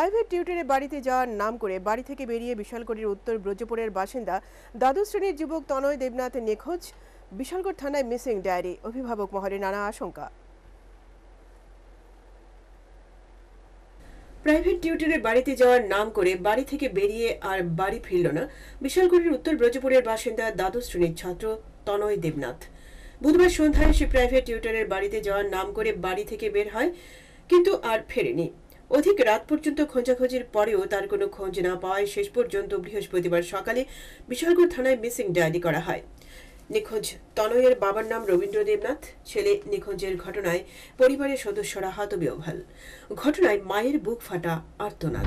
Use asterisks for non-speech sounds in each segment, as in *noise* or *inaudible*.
Private টিউটরে বাড়িতে যাওয়ার নাম করে বাড়ি থেকে বেরিয়ে বিশালগড়ের উত্তর ব্রজপুরের বাসিন্দা দ্বাদশ শ্রেণির যুবক তনয় দেবনাথ নিখোঁজ। বিশালগড় থানায় মিসিং ডায়েরি। অভিভাবক মহলে নানা আশঙ্কা। প্রাইভেট টিউটরে বাড়িতে যাওয়ার নাম করে বাড়ি থেকে বেরিয়ে আর বাড়ি ফিরল না বিশালগড়ের উত্তর ব্রজপুরের বাসিন্দা দ্বাদশ শ্রেণির ছাত্র তনয় দেবনাথ। বুধবার সন্ধ্যায় সে প্রাইভেট টিউটরের বাড়িতে যাওয়ার নাম করে বাড়ি থেকে বের হয়, কিন্তু আর ফেরেনি। অধিক রাত পর্যন্ত খোঁজাখোঁজির পরেও তার কোনো খোঁজ না পাওয়ায় শেষ পর্যন্ত বৃহস্পতিবার সকালে বিশালগড় থানায় মিসিং ডায়েরি করা হয়। নিখোঁজ তনয়ের বাবার নাম রবীন্দ্র দেবনাথ ছেলে নিখোঁজের ঘটনায় পরিবারের সদস্যরা হাত হতবিহ্বল। ঘটনায় মায়ের বুক ফাটা আর্তনাদ।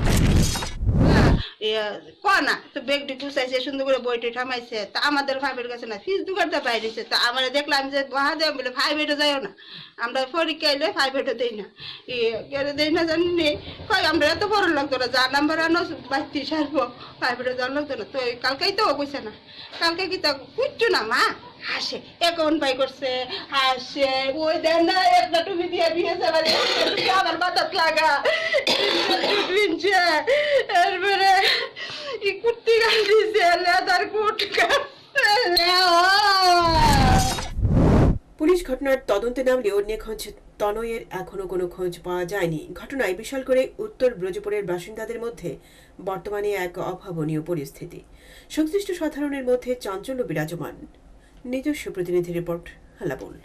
ইয়া কনা তো বেগটি গুছাইছে সুন্দর করে বইটি ঠামাইছে তা আমাদের ভাইবের কাছে না, ফিস দুগারটা বাইরেছে তা আমরা দেখলাম যে বাহা দেয় বলে, ভাই, বেটে, যাইও না। আমরা পরীক্ষা এলে ভাই, বেটে, দেই না। ইয়ে দেই না জানি নে। আমরা এত বড় লাগতো না যা নাম্বার আনো, বাড়তি সারবো। ভাই, বেটে যাওয়ার লাগতো না তো কালকেই তো কইছে না। কালকে কি তা কুচ্ছু না, মা? হাসে এখন পাই করছে, হাসে, ওই দেন না, একটা টুপি দিয়ে দিয়েছে টুপি আমার মাথাত লাগা। *laughs* পুলিশ ঘটনার তদন্তে নামলেও নিখোঁজ তনয়ের এখনও কোনো খোঁজ পাওয়া যায়নি। ঘটনায় বিশাল করে উত্তর ব্রজপুরের বাসিন্দাদের মধ্যে বর্তমানে এক অভাবনীয় পরিস্থিতি। সংশ্লিষ্ট সাধারণের মধ্যে চাঞ্চল্য বিরাজমান। নিজস্ব প্রতিনিধি রিপোর্ট হালাবুল।